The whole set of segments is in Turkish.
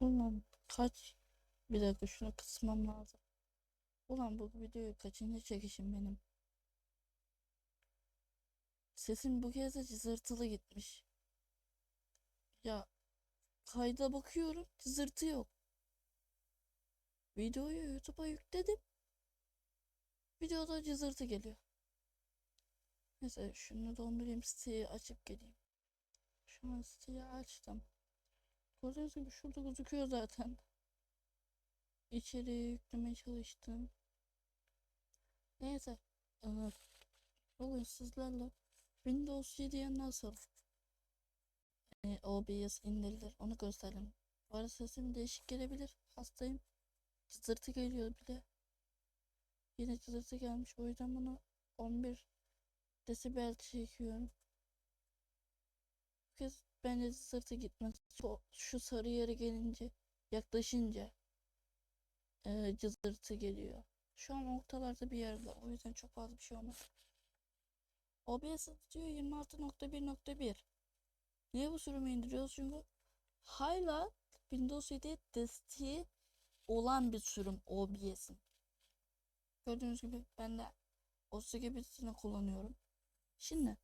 Ulan kaç? Bir dakika şunu kısmam lazım. Ulan bu videoyu kaçıncı çekişim benim? Sesim bu kez de cızırtılı gitmiş. Ya kayda bakıyorum cızırtı yok. Videoyu YouTube'a yükledim. Videoda cızırtı geliyor. Neyse şunu dondurayım siteyi açıp geleyim. Şu an siteyi açtım. Gördüğünüz gibi şurada gözüküyor zaten. İçeriye yüklemeye çalıştım. Neyse. Bugün sizlerle Windows 7'ye nasıl e, OBS indirilir onu gösterelim. Bu arada sesim değişik gelebilir. Hastayım. Cızırtı geliyor bile. Yine cızırtı gelmiş. O yüzden bunu 11 desibel çekiyorum. Bu bence cızırtı gitmez. Şu, şu sarı yere gelince yaklaşınca e, cızırtı geliyor. Şu an ortalarda bir yerde. O yüzden çok fazla bir şey olmaz. OBS diyor 26.1.1. Niye bu sürümü indiriyoruz? Çünkü hala Windows 7 desteği olan bir sürüm OBS'in. Gördüğünüz gibi ben de 32 bitini kullanıyorum. Şimdi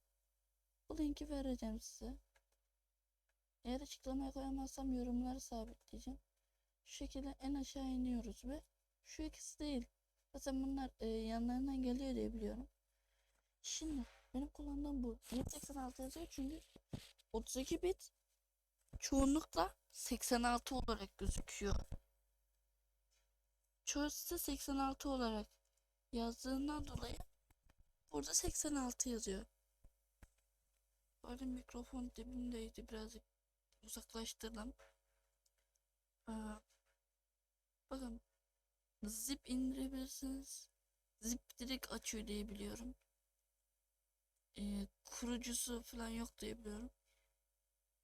bu linki vereceğim size. Eğer açıklamaya koyamazsam yorumları sabitleyeceğim. Şu şekilde en aşağı iniyoruz ve şu ikisi değil. Zaten bunlar e, yanlarından geliyor diye biliyorum. Şimdi benim kullandığım bu. Niye 86 yazıyor? Çünkü 32 bit çoğunlukla 86 olarak gözüküyor. Çoğusu 86 olarak yazdığından dolayı burada 86 yazıyor. Bu arada mikrofon dibimdeydi. Birazcık uzaklaştırdım. Ee, bakın zip indirebilirsiniz. Zip direkt açıyor diye biliyorum. Ee, kurucusu falan yok diye biliyorum.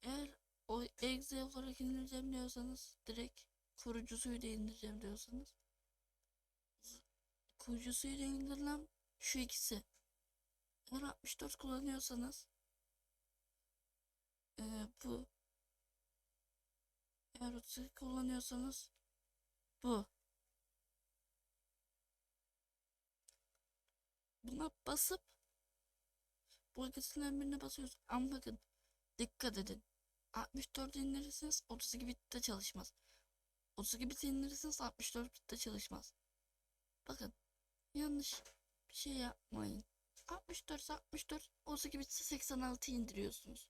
Eğer o exe olarak indireceğim diyorsanız direkt kurucusuyla indireceğim diyorsanız kurucusuyla indirilen şu ikisi. Eğer 64 kullanıyorsanız e, bu eğer 32 kullanıyorsanız bu. Buna basıp bu ikisinden birine basıyoruz. Ama bakın dikkat edin. 64 indirirseniz 32 bitte çalışmaz. 32 bit indirirseniz 64 bitte çalışmaz. Bakın yanlış bir şey yapmayın. 64 ise 64 32 bitse 86 indiriyorsunuz.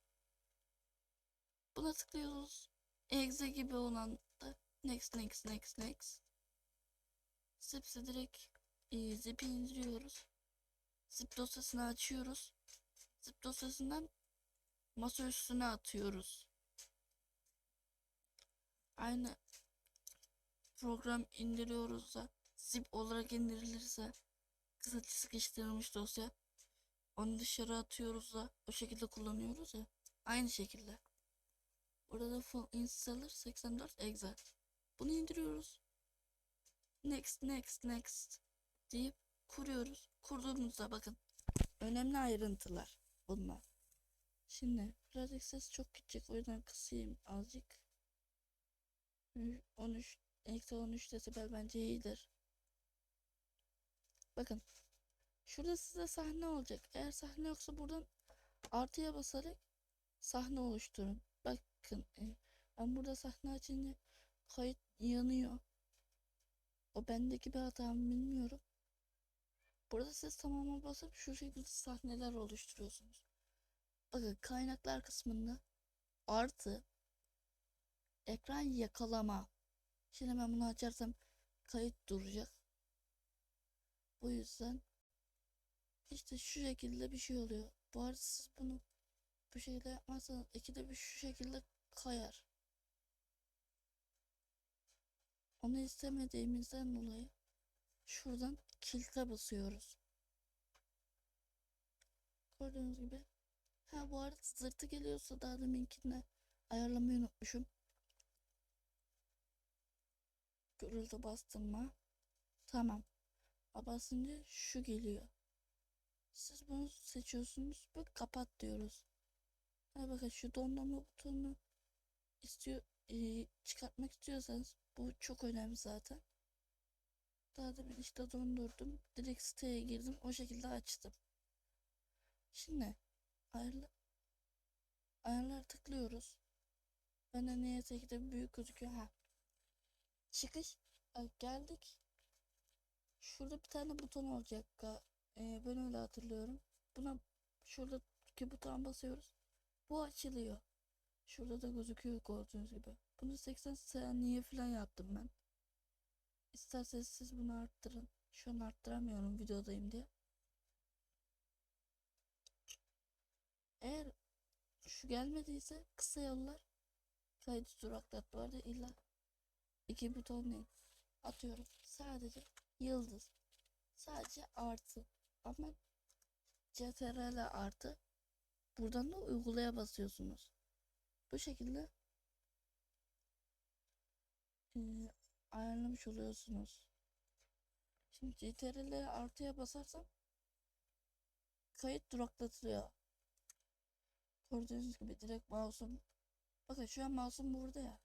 Buna tıklıyoruz. Exe gibi olan da next next next next. Zipse direkt e, zip'i indiriyoruz. Zip dosyasını açıyoruz. Zip dosyasından masa üstüne atıyoruz. Aynı program indiriyoruz da zip olarak indirilirse kısa sıkıştırılmış dosya onu dışarı atıyoruz da o şekilde kullanıyoruz ya. Aynı şekilde. Burada full installer 84 exe. Bunu indiriyoruz. Next next next deyip kuruyoruz. Kurduğumuzda bakın önemli ayrıntılar bunlar. Şimdi birazcık ses çok küçük o yüzden kısayım azıcık. 13 eksi 13 desibel bence iyidir. Bakın şurada size sahne olacak. Eğer sahne yoksa buradan artıya basarak sahne oluşturun. Bakın e, ben burada sahne açınca kayıt yanıyor. O bendeki bir hata mı bilmiyorum. Burada siz tamama basıp şu şekilde sahneler oluşturuyorsunuz. Bakın kaynaklar kısmında artı ekran yakalama. Şimdi ben bunu açarsam kayıt duracak. Bu yüzden işte şu şekilde bir şey oluyor. Bu arada siz bunu bu şekilde yapmazsanız ikide bir şu şekilde kayar. Onu istemediğimizden dolayı şuradan kilte basıyoruz. Gördüğünüz gibi. Ha bu arada zırtı geliyorsa daha deminkinde ayarlamayı unutmuşum. Gürültü bastım mı? Tamam. A basınca şu geliyor. Siz bunu seçiyorsunuz ve kapat diyoruz. Ha bakın şu dondurma butonunu istiyor e, çıkartmak istiyorsanız bu çok önemli zaten. Daha da bir işte dondurdum. Direkt siteye girdim. O şekilde açtım. Şimdi ayarla ayarlar tıklıyoruz. Bende niyeyse ki de büyük gözüküyor. Ha. Çıkış geldik. Şurada bir tane buton olacak. Ee, ben öyle hatırlıyorum. Buna şuradaki butona basıyoruz. Bu açılıyor. Şurada da gözüküyor gördüğünüz gibi. Bunu 80 saniye falan yaptım ben. İsterseniz siz bunu arttırın. Şu an arttıramıyorum videodayım diye. Eğer şu gelmediyse kısa yollar kaydı duraklat bu arada illa iki buton değil. Atıyorum sadece yıldız. Sadece artı. Ama CTRL artı. Buradan da uygulaya basıyorsunuz. Bu şekilde eee, ayarlamış oluyorsunuz. Şimdi CTRL artıya basarsam kayıt duraklatılıyor. Gördüğünüz gibi direkt mouse'um Bakın şu an mouse'um burada ya.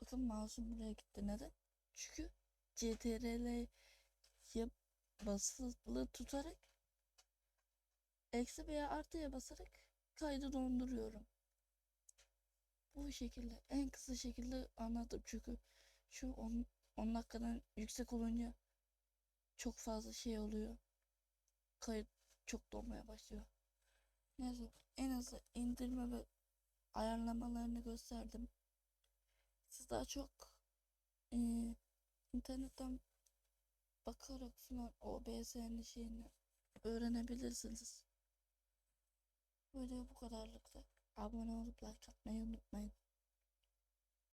Bakın mouse'um buraya gitti. Neden? Çünkü CTRL'ye basılı tutarak eksi veya artıya basarak kaydı donduruyorum. Bu şekilde en kısa şekilde anlattım çünkü şu 10, 10 dakikadan yüksek olunca çok fazla şey oluyor. Kayıt çok donmaya başlıyor. Neyse en azı indirme ve ayarlamalarını gösterdim. Siz daha çok eee, internetten bakarak falan OBS'nin şeyini öğrenebilirsiniz. Video bu kadarlıktı. Abone olup like atmayı unutmayın.